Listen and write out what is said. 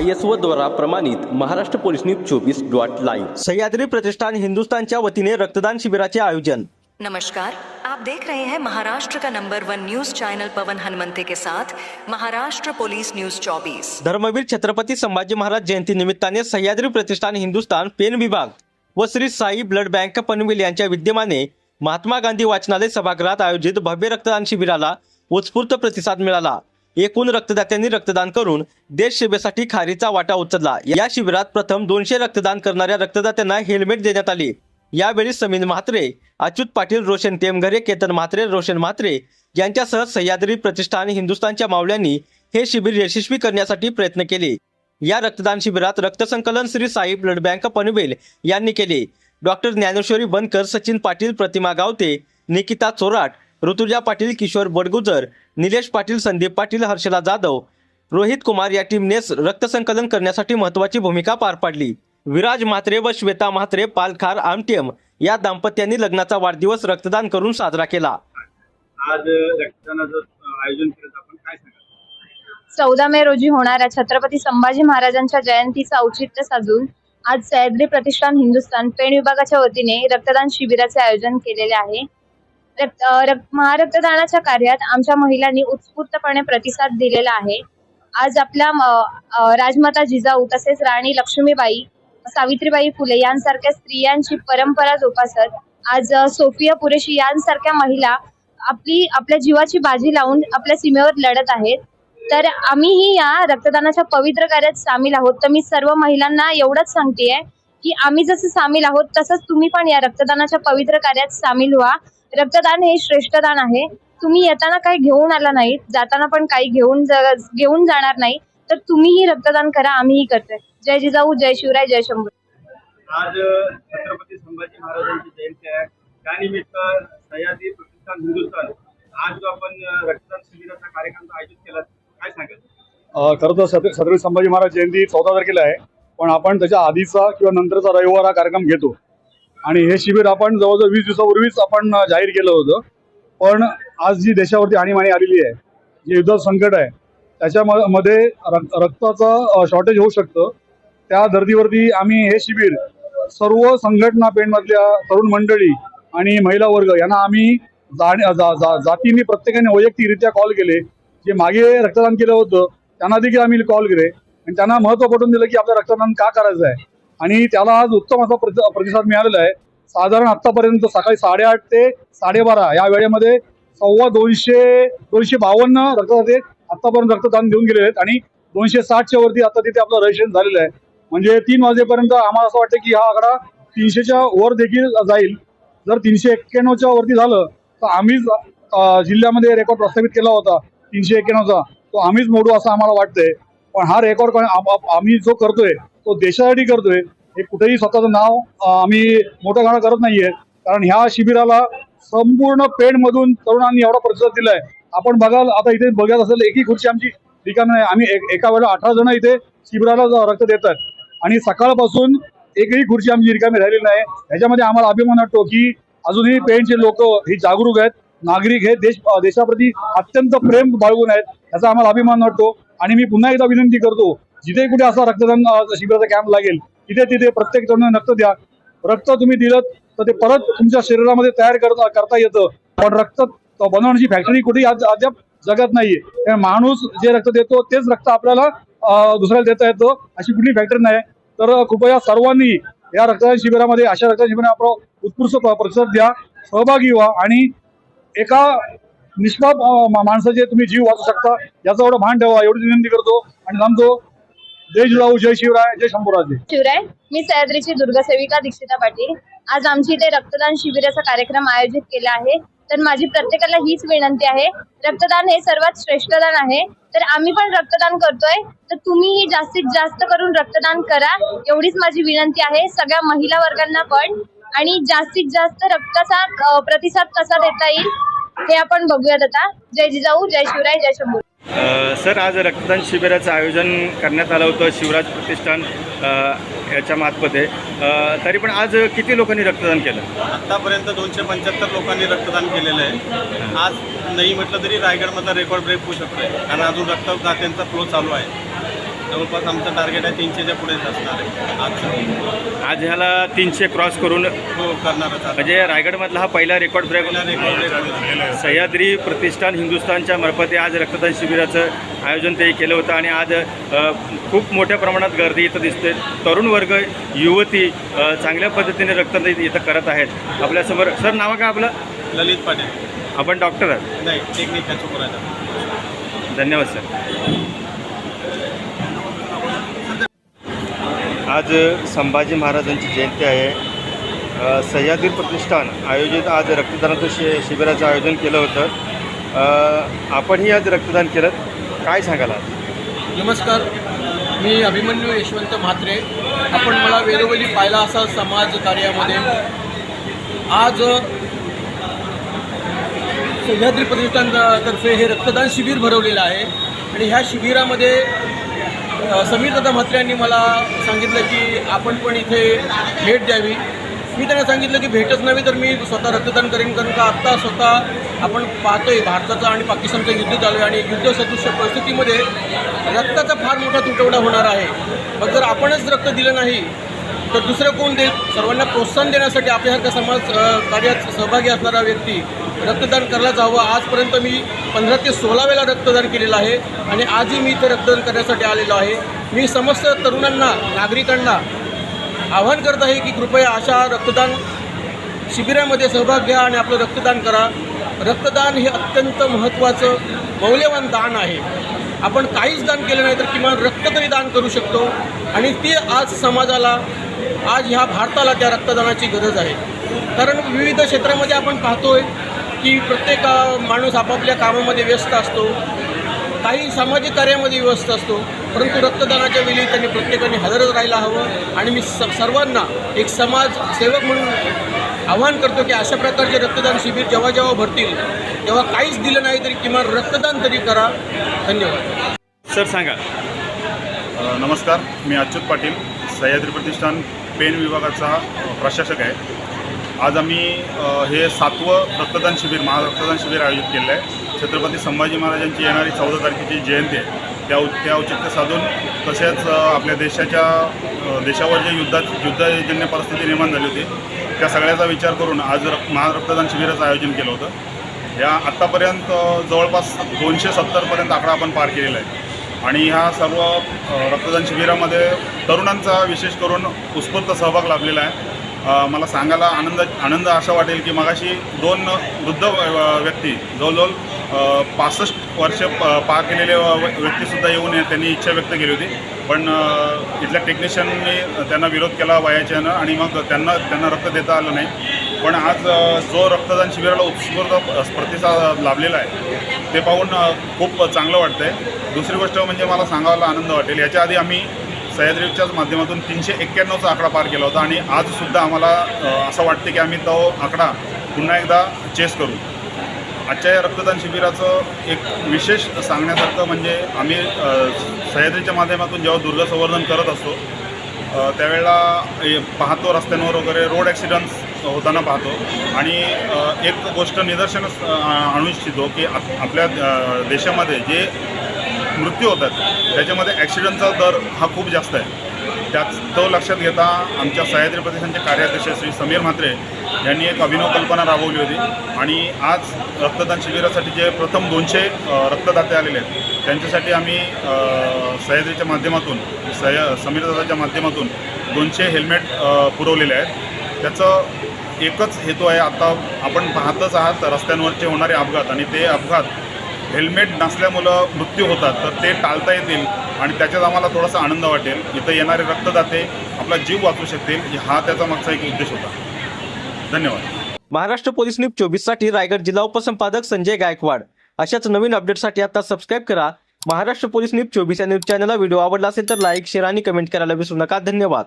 I S O द्वारा प्रमाणित Maharashtra police news चोवीस डॉट लाईव्ह. सह्याद्री प्रतिष्ठान हिंदुस्थानच्या वतीने रक्तदान शिबिराचे आयोजन. नमस्कार. आप देख रहे हैं महाराष्ट्र का number one news channel Pawan Hanumante के साथ महाराष्ट्र पुलिस न्यूज 24 धर्मवीर छत्रपती संभाजी महाराज जयंती निमित्ताने सह्याद्री प्रतिष्ठान हिंदुस्थान पेन विभाग व श्री साई ब्लड बँक पनवेल यांच्या विद्यमाने महात्मा गांधी वाचनालय सभागृहात आयोजित भव्य रक्तदान शिबिराला उत्स्फूर्त प्रतिसाद मिळाला. एकूण रक्तदात्यांनी रक्तदान करून देश सेवेसाठी खारीचा वाटा उचलला. या शिबिरात प्रथम दोनशे रक्तदान करणाऱ्या रक्तदात्यांना हेल्मेट देण्यात आले. यावेळी समीन म्हात्रे अच्युत पाटील रोशन टेमघरे केतन म्हात्रे रोशन म्हात्रे यांच्यासह सह्याद्री प्रतिष्ठान हिंदुस्थानच्या मावळ्यांनी हे शिबिर यशस्वी करण्यासाठी प्रयत्न केले. या रक्तदान शिबिरात रक्तसंकलन श्री साई ब्लड बँक पनवेल यांनी केले. डॉक्टर ज्ञानेश्वरी बनकर सचिन पाटील प्रतिमा गावते निकिता चोराट ऋतुजा पाटील किशोर बडगुजर निलेश पाटील संदीप पाटील हर्षला जाधव रोहित कुमार या टीमने रक्तसंकलन करण्यासाठी महत्वाची भूमिका पार पाडली. विराज म्हात्रे व श्वेता म्हात्रे पालखार आमटेम या दाम्पत्यांनी लग्नाचा वाढदिवस रक्तदान करून साजरा केला. आज रक्तदानाचं आयोजन केलं आपण काय सांगा चौदा मे रोजी होणाऱ्या छत्रपती संभाजी महाराजांच्या जयंतीचं औचित्य साधून आज सह्याद्री प्रतिष्ठान हिंदुस्थान पेण विभागाच्या वतीने रक्तदान शिबिराचे आयोजन केलेले आहे. महारक्तदानाच्या कार्यात आमच्या महिलांनी उत्स्फूर्तपणे प्रतिसाद दिलेला आहे. आज आपल्या म, राजमाता जिजाऊ तसेच राणी लक्ष्मीबाई सावित्रीबाई फुले यांसारख्या स्त्रियांची परंपरा जोपासत आज सोफिया पुरेशी यांसारख्या महिला आपली आपल्या जीवाची बाजी लावून आपल्या सीमेवर लढत आहेत. तर आम्हीही या रक्तदानाच्या पवित्र कार्यात सामील आहोत. तर मी सर्व महिलांना एवढंच सांगतेय की आम्ही जसं सामील आहोत तसंच तुम्ही पण या रक्तदानाच्या पवित्र कार्यात सामील व्हा. रक्तदान हे श्रेष्ठ दान आहे. तुम्ही येताना काही घेऊन आला नाही जाताना पण काही घेऊन ज- घेऊन जाणार नाही तर तुम्हीही रक्तदान करा आम्हीही करतोय. जय जिजाऊ जय शिवराय जय शंभू. आज छत्रपती संभाजी महाराजांची जयंती आहे. त्यानिमित्त सह्याद्री प्रतिष्ठान हिंदुस्थान आज जो आपण रक्तदान शिबिराचा कार्यक्रम आयोजित केला काय सांगाल? खरं तर छत्र- छत्रपती संभाजी महाराज जयंती चौदा तारखेला आहे. पण आपण त्याच्या आधीचा किंवा नंतरचा रविवार हा कार्यक्रम घेतो. आणि हे शिबिर आपण जवळजवळ वीस दिवसापूर्वीच आपण जाहीर केलं होतं. पण आज जी देशावरती आणीबाणी आलेली आहे जे युद्ध संकट आहे त्याच्यामध्ये रक्ताचं शॉर्टेज होऊ शकतं. त्या धर्तीवरती आम्ही हे शिबिर सर्व संघटना पेणमधल्या तरुण मंडळी आणि महिला वर्ग यांना आम्ही जाण- जा- जा- जातींनी प्रत्येकाने वैयक्तिकरित्या कॉल केले. जे मागे रक्तदान केलं होतं त्यांना देखील आम्ही कॉल केले. आणि त्यांना महत्त्व पटवून दिलं की आपलं रक्तदान का करायचं आहे. आणि त्याला आज उत्तम असा प्रतिसाद मिळालेला आहे. साधारण आतापर्यंत सकाळी साडेआठ ते साडेबारा या वेळेमध्ये सव्वा दोनशे दोनशे बावन्न रक्तदाते आतापर्यंत रक्तदान देऊन गेले आहेत आणि दोनशे साठच्या वरती आता तिथे आपलं रजिस्ट्रेशन झालेलं आहे. म्हणजे तीन वाजेपर्यंत आम्हाला असं वाटतं की हा आकडा तीनशेच्या वर देखील जाईल. जर तीनशे एक्क्याण्णवच्या वरती झालं तर आम्हीच जिल्ह्यामध्ये रेकॉर्ड प्रस्थापित केला होता तीनशे एक्क्याण्णवचा. तो आम्हीच मोडू असं आम्हाला वाटतंय. पण हा रेकॉर्ड आम्ही जो करतोय तो देशासाठी करतोय. हे कुठेही स्वतःचं नाव आम्ही मोठं गाणं करत नाहीये. कारण ह्या शिबिराला संपूर्ण पेणमधून तरुणांनी एवढा प्रतिसाद दिलाय. आपण बघाल आता इथे बघत असेल एकही खुर्ची आमची रिकामी नाही. आम्ही एक- एका वेळेला अठरा जण इथे शिबिराला रक्त देतात आणि सकाळपासून एकही खुर्ची आमची रिकामी राहिलेली नाही. ह्याच्यामध्ये आम्हाला अभिमान वाटतो की अजूनही पेणचे लोक हे जागरूक आहेत. नागरिक हे देश देशाप्रती अत्यंत प्रेम बाळगून आहेत. याचा आम्हाला अभिमान वाटतो. आणि मी पुन्हा एकदा विनंती करतो जिथे कुठे असा रक्तदान शिबिराचं शिबिराचा कॅम्प लागेल तिथे तिथे प्रत्येक जण रक्त द्या. रक्त तुम्ही दिलं तर ते परत तुमच्या शरीरामध्ये तयार करता करता येतं. पण रक्त बनवण्याची फॅक्टरी कुठेही आज अद्याप जगत नाहीये. माणूस जे रक्त देतो तेच रक्त आपल्याला दुसऱ्याला देता येतं अशी कुठली फॅक्टरी नाही. तर कृपया सर्वांनी या रक्तदान शिबिरामध्ये अशा रक्तदान शिबिरा आपला उत्कृष्ट प्रतिसाद द्या सहभागी व्हा आणि एका निष्पाप मा- माणसाचे तुम्ही जीव वाचू शकता. याचा एवढं भान ठेवा एवढी विनंती करतो आणि थांबतो. जय जिजाऊ जय शिवराय जय शंभूराजे. शिवराय मी सह्याद्रीची दुर्गसेविका दीक्षिता पाटील. आज आमची इथे रक्तदान शिबिराचा कार्यक्रम आयोजित केला आहे. तर माझी प्रत्येकाला हीच विनंती आहे. रक्तदान हे सर्वात श्रेष्ठ दान आहे. तर आम्ही पण रक्तदान करतोय. तर तुम्हीही जास्तीत जास्त करून रक्तदान करा. एवढीच माझी विनंती आहे. सगळ्या महिला वर्गांना पण. आणि जास्तीत जास्त रक्ताचा प्रतिसाद कसा देता येईल हे आपण बघूयात आता. जय जिजाऊ जय शिवराय जय शंभू. सर आज रक्तदान शिबिराचं आयोजन करण्यात आलं होतं शिवराज प्रतिष्ठान याच्या मार्फते. तरी पण आज किती लोकांनी रक्तदान केलं? आतापर्यंत दोनशे पंच्याहत्तर लोकांनी रक्तदान केलेलं आहे. आज नाही म्हटलं तरी रायगडमधला रेकॉर्ड ब्रेक होऊ शकतोय. कारण अजून रक्तदात्यांचा फ्लो चालू आहे. जवळपास आमचं टार्गेट आहे तीनशेच्या पुढेच असणार आहे. आजचं आज ह्याला तीनशे क्रॉस करून हो करणारच आता म्हणजे रायगडमधला हा पहिला रेकॉर्ड ब्रेक पहिला सह्याद्री प्रतिष्ठान हिंदुस्थानच्या मार्फत आज रक्तदान शिबिराचं आयोजन ते केलं होतं आणि आज अ, खूप मोठ्या प्रमाणात गर्दी इथं दिसते. तरुण वर्ग युवती अ, चांगल्या पद्धतीने रक्तदान इथं करत आहेत. आपल्यासमोर सर नाव काय आपलं? ललित पाटील. आपण डॉक्टर आहात. नाही सुपरवायझर धन्यवाद सर. आज संभाजी महाराजांची जयंती आहे. सह्याद्री प्रतिष्ठान आयोजित आज रक्तदानाचं शि शिबिराचं आयोजन केलं होतं. आपणही आज रक्तदान केलं. काय सांगाल आज? नमस्कार. मी अभिमन्यू यशवंत म्हात्रे. आपण मला वेळोवेळी पाहिला असा समाज कार्यामध्ये. आज सह्याद्री प्रतिष्ठानतर्फे हे रक्तदान शिबिर भरवलेलं आहे. आणि ह्या शिबिरामध्ये समीर दादा म्हात्रे यांनी मला सांगितलं की आपण पण इथे भेट द्यावी. मी त्यांना सांगितलं की भेटच नव्हे तर मी स्वतः रक्तदान करेन कारण का आत्ता स्वतः आपण पाहतोय भारताचं आणि पाकिस्तानचं युद्ध चालू आहे आणि युद्ध सदृश्य परिस्थितीमध्ये रक्ताचा फार मोठा तुटवडा होणार आहे. मग जर आपणच रक्त दिलं नाही तर दुसरं कोण देईल? सर्वांना प्रोत्साहन देण्यासाठी आपल्यासारखा समाज कार्यात सहभागी असणारा व्यक्ती रक्तदान करायला जावं. आजपर्यंत मी पंधरा ते सोळा वेळा रक्तदान केलेलं आहे आणि आजही मी इथे रक्तदान करण्यासाठी आलेलो आहे. मी समस्त तरुणांना नागरिकांना आवाहन करत आहे की कृपया अशा रक्तदान शिबिरामध्ये सहभाग घ्या आणि आपलं रक्तदान करा. रक्तदान हे अत्यंत महत्त्वाचं मौल्यवान दान आहे. आपण काहीच दान केलं नाही तर किमान रक्त तरी दान करू शकतो. आणि ते आज समाजाला आज ह्या भारताला त्या रक्तदानाची गरज आहे. कारण विविध क्षेत्रामध्ये आपण पाहतोय की प्रत्येक माणूस आपापल्या कामामध्ये व्यस्त असतो. काही सामाजिक कार्यामध्ये व्यस्त असतो. परंतु रक्तदानाच्या वेळी त्यांनी प्रत्येकाने हजरच राहायला हवं. आणि मी स सर्वांना एक समाज सेवक म्हणून आवाहन करतो की अशा प्रकारचे रक्तदान शिबिर जेव्हा जेव्हा भरतील तेव्हा काहीच दिलं नाही तरी किमान रक्तदान तरी करा. धन्यवाद. सर सांगा. नमस्कार. मी अच्युत पाटील सह्याद्री प्रतिष्ठान पेन विभागाचा प्रशासक आहे. आज आम्ही हे सातवं रक्तदान शिबिर महारक्तदान शिबिर आयोजित केलं आहे. छत्रपती संभाजी महाराजांची येणारी चौदा तारखेची जयंती आहे. त्या त्या औचित्य साधून तसेच आपल्या देशाच्या देशावर जे युद्धात युद्धजन्य परिस्थिती निर्माण झाली होती त्या सगळ्याचा विचार करून आज रक् महारक्तदान शिबिराचं आयोजन केलं होतं. या आत्तापर्यंत जवळपास दोनशे सत्तरपर्यंत आकडा आपण पार केलेला आहे. आणि ह्या सर्व रक्तदान शिबिरामध्ये तरुणांचा विशेष करून उत्स्फूर्त सहभाग लाभलेला आहे. मला सांगायला आनंद आनंद असा वाटेल की मगाशी दोन वृद्ध व्यक्ती जवळजवळ पासष्ट वर्ष प पार केलेले व्यक्तीसुद्धा येऊन त्यांनी इच्छा व्यक्त केली होती. पण इथल्या टेक्निशियनने त्यांना विरोध केला वयाच्यानं आणि मग त्यांना त्यांना रक्त देता आलं नाही. पण आज जो रक्तदान शिबिराला उत्स्फूर्त प्रतिसाद लाभलेला आहे ते पाहून खूप चांगलं वाटतं आहे दुसरी गोष्ट म्हणजे मला सांगायला आनंद वाटेल. याच्या आधी आम्ही सह्याद्रीच्याच माध्यमातून तीनशे एक्क्याण्णवचा आकडा पार केला होता आणि आजसुद्धा आम्हाला असं वाटते की आम्ही तो आकडा पुन्हा एकदा चेस करू. आजच्या या रक्तदान शिबिराचं एक विशेष सांगण्यासारखं म्हणजे आम्ही सह्याद्रीच्या माध्यमातून जेव्हा दुर्ग संवर्धन करत असतो त्यावेळेला पाहतो रस्त्यांवर वगैरे रोड ॲक्सिडंट्स होताना पाहतो. आणि एक गोष्ट निदर्शनच आणू इच्छितो की आपल्या देशामध्ये जे मृत्यू होतात. त्याच्यामध्ये ॲक्सिडंटचा दर हा खूप जास्त आहे. त्याच तो लक्षात घेता आमच्या सह्याद्री प्रदेशांचे कार्याध्यक्ष श्री समीर म्हात्रे यांनी एक अभिनव कल्पना राबवली होती. आणि आज रक्तदान शिबिरासाठी जे प्रथम दोनशे रक्तदाते आलेले आहेत त्यांच्यासाठी आम्ही सह्याद्रीच्या माध्यमातून सह्या समीरदादाच्या माध्यमातून दोनशे हेल्मेट पुरवलेले आहेत. त्याचं एकच हेतू आहे आता आपण पाहतच आहात रस्त्यांवरचे होणारे अपघात आणि ते अपघात हेल्मेट नसल्यामुळं मृत्यू होतात तर ते टाळता येतील आणि त्याच्यात आम्हाला थोडासा आनंद वाटेल. इथं येणारे रक्तदाते आपला जीव वाचू शकतील हा त्याचा मागचा एक उद्देश होता. धन्यवाद. महाराष्ट्र पोलीस न्यूज चोवीससाठी रायगड जिल्हा उपसंपादक संजय गायकवाड. अशाच नवीन अपडेटसाठी आता सबस्क्राईब करा. महाराष्ट्र पोलीस न्यूज चोवीस या न्यूज चॅनलला व्हिडिओ आवडला असेल तर लाईक शेअर आणि कमेंट करायला विसरू नका. धन्यवाद.